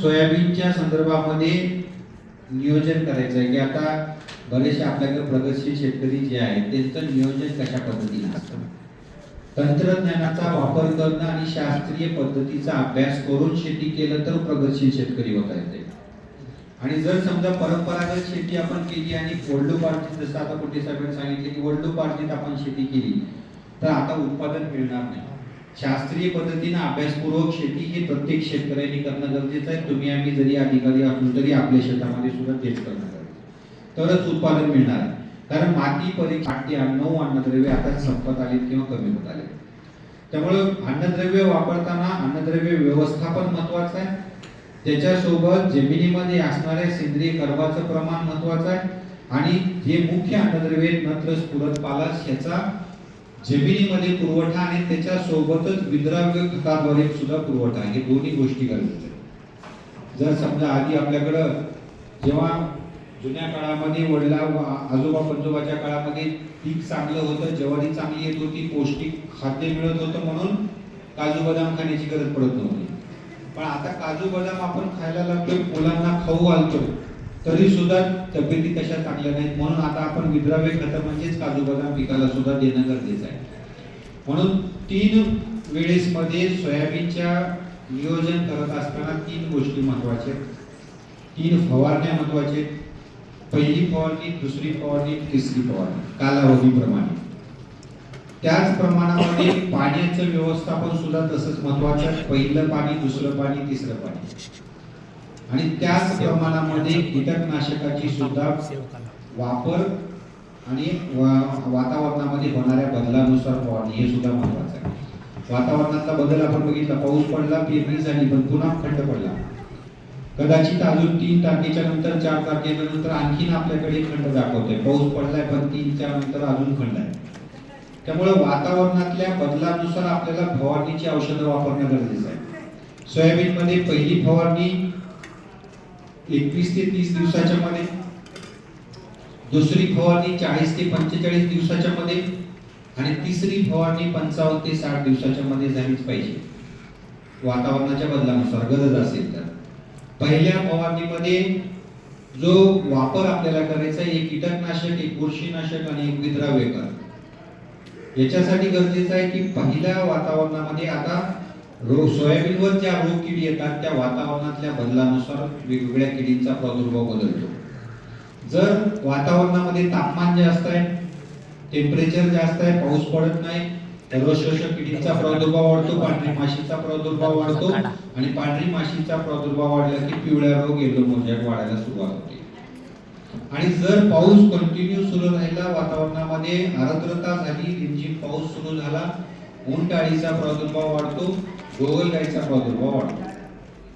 सोयाबीनच्या संदर्भामध्ये नियोजन करायचं आहे की आता बरेचसे आपल्याकडे प्रगतशील शेतकरी जे आहेत त्यांचं नियोजन कशा पद्धतीने असतं? तंत्रज्ञानाचा वापर करणं आणि शास्त्रीय पद्धतीचा अभ्यास करून शेती केलं तर प्रगतशील शेतकरी होता येते. आणि जर समजा परंपरागत शेती आपण केली आणि वडलोपार्जित जसं आता कुठे साहेबांनी सांगितले की वडलोपार्जित आपण शेती केली तर आता उत्पादन मिळणार नाही. शास्त्रीय पद्धतीने अभ्यासपूर्वक शेती ही प्रत्येक शेतकऱ्यांनी करणं गरजेचं आहे. तुम्ही आम्ही जरी अधिकारी असलो तरी आपल्या शेतामध्ये सुद्धा तेच करणं गरजेचं तरच उत्पादन मिळणार आहे. कारण माती परीक्षा आठ ते नऊ अन्नद्रव्य आता संपत आलेत किंवा कमी होत आले त्यामुळं अन्नद्रव्य वापरताना अन्नद्रव्य व्यवस्थापन महत्वाचं आहे. त्याच्यासोबत जमिनीमध्ये असणाऱ्या सेंद्रिय कर्वाचं प्रमाण महत्वाचं आहे. आणि जे मुख्य अन्नद्रव्य नत्र स्फुरत पालास ह्याचा जमिनीमध्ये पुरवठा आणि त्याच्या सोबतच विद्राव्य खताद्वारे सुद्धा पुरवठा हे दोन्ही गोष्टी गरजेच्या आहेत. जर समजा आधी आपल्याकडं जेव्हा जुन्या काळामध्ये वडिला व- आजोबा पंजोबाच्या काळामध्ये पीक चांगलं होतं ज्वारी चांगली येत होती पौष्टिक खाद्य मिळत होतं म्हणून काजू बदाम खाण्याची गरज पडत नव्हती. पण आता काजू बदाम आपण खायला लागतोय मुलांना खाऊ घालतोय. तरी सुद्धा तब्येती कशा चांगल्या नाहीत. म्हणून आता आपण विद्राव्य खतं म्हणजेच काजू बदाम पिकाला सुद्धा देणं गरजेचं आहे. म्हणून तीन वेळेस मध्ये सोयाबीनच्या नियोजन करत असताना तीन गोष्टी महत्त्वाच्या आहेत. तीन फवारण्या महत्त्वाच्या आहेत. पहिली फवारणी दुसरी फवारणी तिसरी फवारणी कालावधीप्रमाणे. त्याच प्रमाणामध्ये पाण्याचं व्यवस्थापन सुद्धा तसंच महत्वाचं आहे. पहिलं पाणी दुसरं पाणी तिसरं पाणी. आणि त्याच प्रमाणामध्ये कीटकनाशकाची सुद्धा वापर आणि वातावरणामध्ये होणाऱ्या बदलानुसार फवारणी हे सुद्धा महत्वाचं आहे. वातावरणातला बदल आपण बघितला पाऊस पडला पेरणी झाली पण पुन्हा खंड पडला. कदाचित अजून तीन तारखेच्या नंतर चार तारखेच्या नंतर आणखीन आपल्याकडे खंड दाखवतोय. पाऊस पडलाय पण तीनच्या नंतर अजून खंड आहे. त्यामुळे वातावरणातल्या बदलानुसार आपल्याला फवारणीची औषधं वापरणं गरजेचं आहे. सोयाबीन मध्ये पहिली फवारणी एकवीस ते तीस दिवसाच्या मध्ये. दुसरी फवारणी चाळीस ते पंचेचाळीस दिवसाच्या मध्ये आणि तिसरी फवारणी पंचावन्न ते साठ दिवसाच्या मध्ये झालीच पाहिजे. वातावरणाच्या बदलानुसार गरज असेल तर. पहिल्या फवारणीमध्ये जो वापर आपल्याला करायचा आहे एक कीटकनाशक एक बुरशीनाशक आणि एक विद्राव्यकर याच्यासाठी गरजेचं आहे की पहिल्या वातावरणामध्ये आता रोग सोयाबीनवर ज्या रोग किडी येतात त्या वातावरणातल्या बदलानुसार वेगवेगळ्या किडींचा प्रादुर्भाव बदलतो. जर वातावरणामध्ये तापमान जास्त आहे टेम्परेचर जास्त आहे पाऊस पडत नाही सर्वश्रेष्ठ किडींचा प्रादुर्भाव वाढतो पांढरी माशीचा प्रादुर्भाव वाढतो आणि पांढरी माशीचा प्रादुर्भाव वाढला की पिवळ्या रोग येलो मोजॅक वाढायला सुरुवात होते. आणि जर पाऊस कंटिन्यू सुरू राहिला वातावरणामध्ये आर्द्रता झाली रिमझिम पाऊस सुरू झाला उंटाळीचा प्रादुर्भाव वाढतो गोगलगाईचा प्रादुर्भाव वाढतो हो.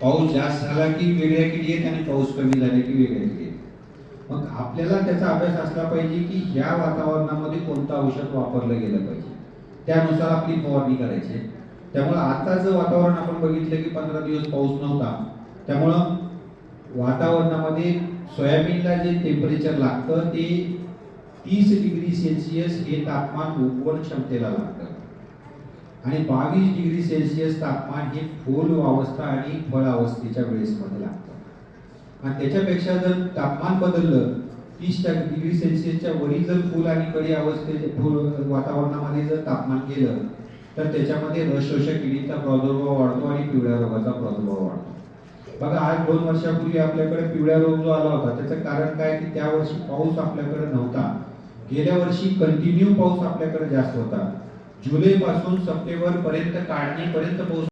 पाऊस जास्त झाला की वेगळ्या किडी आहेत आणि पाऊस कमी झाला की वेगळ्या किडी आहेत मग आपल्याला त्याचा अभ्यास असला पाहिजे की ह्या वातावरणामध्ये कोणतं औषध वापरलं गेलं पाहिजे. त्यानुसार आपली फवारणी करायची. आहे. आताचं वातावरण आपण बघितलं की पंधरा दिवस पाऊस नव्हता त्यामुळं वातावरणामध्ये सोयाबीनला जे टेम्परेचर लागतं ते तीस डिग्री सेल्सिअस हे तापमान उगवण क्षमतेला लागतं. आणि बावीस डिग्री सेल्सिअस तापमान हे फूल अवस्था आणि फळ अवस्थेच्या वेळेसमध्ये लागतं. आणि त्याच्यापेक्षा जर तापमान बदललं तीस डिग्री सेल्सिअसच्या वरी जर फुल आणि कडी अवस्थे फुल वातावरणामध्ये जर तापमान गेलं तर त्याच्यामध्ये रसशोषक किडीचा प्रादुर्भाव वाढतो आणि पिवळ्या रोगाचा प्रादुर्भाव वाढतो. बघा आज दोन वर्षापूर्वी आपल्याकडे पिवळ्या रोग जो आला होता त्याचं कारण काय की त्या वर्षी पाऊस आपल्याकडे नव्हता. गेल्या वर्षी कंटिन्यू पाऊस आपल्याकडे जास्त होता. जुलैपासून सप्टेंबरपर्यंत काढणीपर्यंत पोहोच